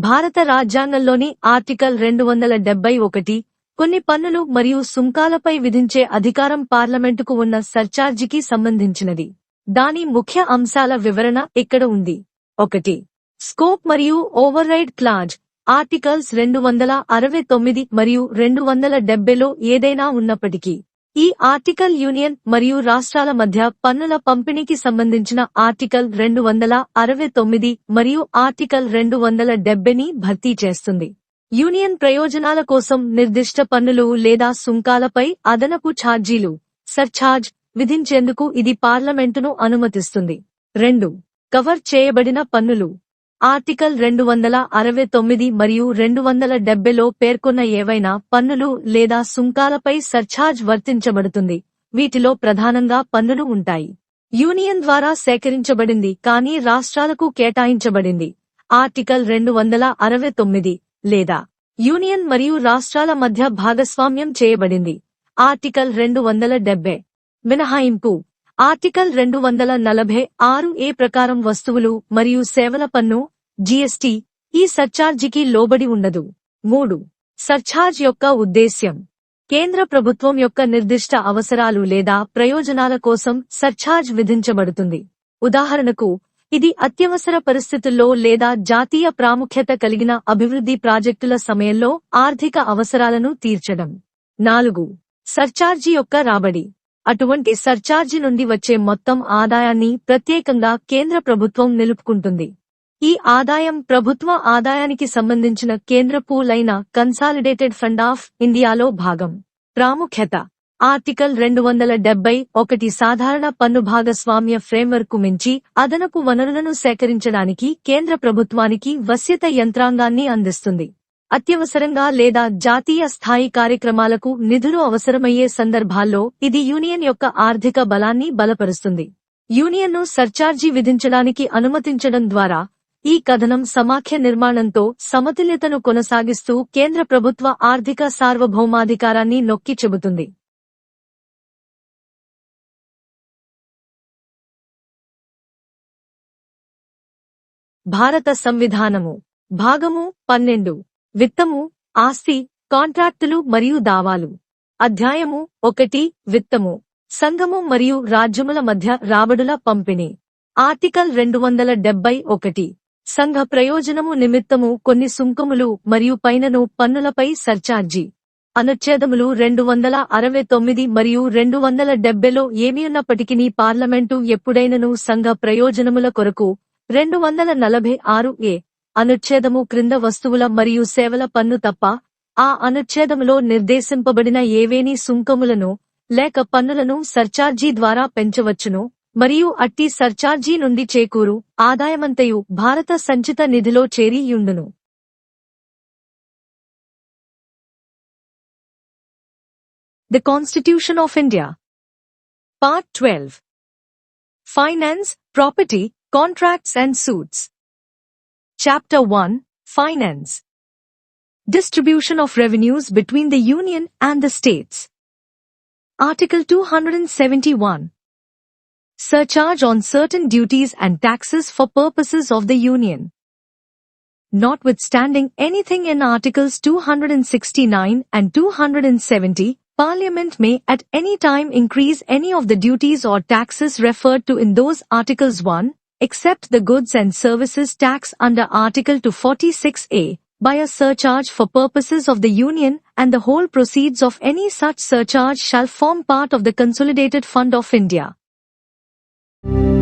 భారత రాజ్యాంగంలోని ఆర్టికల్ రెండు వందల డెబ్బై ఒకటి కొన్ని పన్నులు మరియు సుంకాలపై విధించే అధికారం పార్లమెంటుకు ఉన్న సర్చార్జికి సంబంధించినది. దాని ముఖ్య అంశాల వివరణ ఇక్కడ ఉంది? ఒకటి. స్కోప్ మరియు ఓవర్రైడ్ క్లాజ్ ఆర్టికల్స్ రెండు వందల అరవై తొమ్మిది మరియు రెండు వందల డెబ్బైలో ఏదైనా ఉన్నప్పటికీ ఈ ఆర్టికల్ యూనియన్ మరియు రాష్ట్రాల మధ్య పన్నుల పంపిణీకి సంబంధించిన ఆర్టికల్ రెండు వందల అరవై తొమ్మిది మరియు ఆర్టికల్ రెండు వందల డెబ్బైని భర్తీ చేస్తుంది. యూనియన్ ప్రయోజనాల కోసం నిర్దిష్ట పన్నులు లేదా సుంకాలపై అదనపు ఛార్జీలు సర్ఛార్జ్ విధించేందుకు ఇది పార్లమెంటును అనుమతిస్తుంది. రెండు. కవర్ చేయబడిన పన్నులు. ఆర్టికల్ రెండు వందల అరవై తొమ్మిది మరియు రెండు వందల డెబ్బైలో పేర్కొన్న ఏవైనా పన్నులు లేదా సుంకాలపై సర్ఛార్జ్ వర్తించబడుతుంది. వీటిలో ప్రధానంగా పన్నులు ఉంటాయి. యూనియన్ ద్వారా సేకరించబడింది కానీ రాష్ట్రాలకు కేటాయించబడింది. ఆర్టికల్ రెండు వందల అరవై తొమ్మిది లేదా యూనియన్ మరియు రాష్ట్రాల మధ్య భాగస్వామ్యం చేయబడింది. ఆర్టికల్ రెండు వందల డెబ్బై మినహాయింపు. ఆర్టికల్ రెండు వందల నలభై ఆరు ఏ ప్రకారం వస్తువులు మరియు సేవల పన్ను జీఎస్టీ ఈ సర్చార్జికి లోబడి ఉండదు. మూడు. సర్ఛార్జ్ యొక్క ఉద్దేశ్యం. కేంద్ర ప్రభుత్వం యొక్క నిర్దిష్ట అవసరాలు లేదా ప్రయోజనాల కోసం సర్ఛార్జ్ విధించబడుతుంది. ఉదాహరణకు ఇది అత్యవసర పరిస్థితుల్లో లేదా జాతీయ ప్రాముఖ్యత కలిగిన అభివృద్ధి ప్రాజెక్టుల సమయంలో ఆర్థిక అవసరాలను తీర్చడం. నాలుగు. సర్చార్జీ యొక్క రాబడి. అటువంటి సర్చార్జి నుండి వచ్చే మొత్తం ఆదాయాన్ని ప్రత్యేకంగా కేంద్ర ప్రభుత్వం నిలుపుకుంటుంది. ఈ ఆదాయం ప్రభుత్వ ఆదాయానికి సంబంధించిన కేంద్ర పూల్ అయిన కన్సాలిడేటెడ్ ఫండ్ ఆఫ్ ఇండియాలో భాగం. ప్రాముఖ్యత. ఆర్టికల్ రెండు వందల డెబ్బై ఒకటి సాధారణ పన్ను భాగస్వామ్య ఫ్రేమ్వర్క్ మించి అదనపు వనరులను సేకరించడానికి కేంద్ర ప్రభుత్వానికి వశ్యత యంత్రాంగాన్ని అందిస్తుంది. అత్యవసరంగా లేదా జాతీయ స్థాయి కార్యక్రమాలకు నిధులు అవసరమయ్యే సందర్భాల్లో ఇది యూనియన్ యొక్క ఆర్థిక బలాన్ని బలపరుస్తుంది. యూనియన్ను సర్చార్జీ విధించడానికి అనుమతించడం ద్వారా ఈ కథనం సమాఖ్య నిర్మాణంతో సమతుల్యతను కొనసాగిస్తూ కేంద్ర ప్రభుత్వ ఆర్థిక సార్వభౌమాధికారాన్ని నొక్కి చెబుతుంది. భారత సంవిధానము. భాగము పన్నెండు. విత్తము ఆస్తి కాంట్రాక్టులు మరియు దావాలు. అధ్యాయము ఒకటి. విత్తము. సంఘము మరియు రాజ్యముల మధ్య రాబడుల పంపిణీ. ఆర్టికల్ రెండు వందల డెబ్బై ఒకటి. సంఘ ప్రయోజనము నిమిత్తము కొన్ని సుంకములు మరియు పైనను పన్నులపై సర్చార్జీ. అనుచ్ఛేదములు రెండు వందల అరవై తొమ్మిది మరియు రెండు వందల డెబ్బైలో ఏమియున్నప్పటికీ పార్లమెంటు ఎప్పుడైనను సంఘ ప్రయోజనముల కొరకు రెండు వందల నలభై ఆరు ఏ అనుచ్ఛేదము క్రింద వస్తువుల మరియు సేవల పన్ను తప్ప ఆ అనుచ్ఛేదములో నిర్దేశింపబడిన ఏవేని సుంకములను లేక పన్నులను సర్చార్జీ ద్వారా పెంచవచ్చును. మరియు అట్టి సర్చార్జీ నుండి చేకూరు ఆదాయమంతయు భారత సంచిత నిధిలో చేరియుండును The Constitution of India Part 12 Finance, Property, Contracts and Suits Chapter 1 Finance Distribution of Revenues between the Union and the States Article 271 Surcharge on certain duties and taxes for purposes of the Union Notwithstanding anything in Articles 269 and 270, Parliament may at any time increase any of the duties or taxes referred to in those Articles 1, except the goods and services tax under Article 246a, by a surcharge for purposes of the Union, and the whole proceeds of any such surcharge shall form part of the Consolidated Fund of India. Thank you.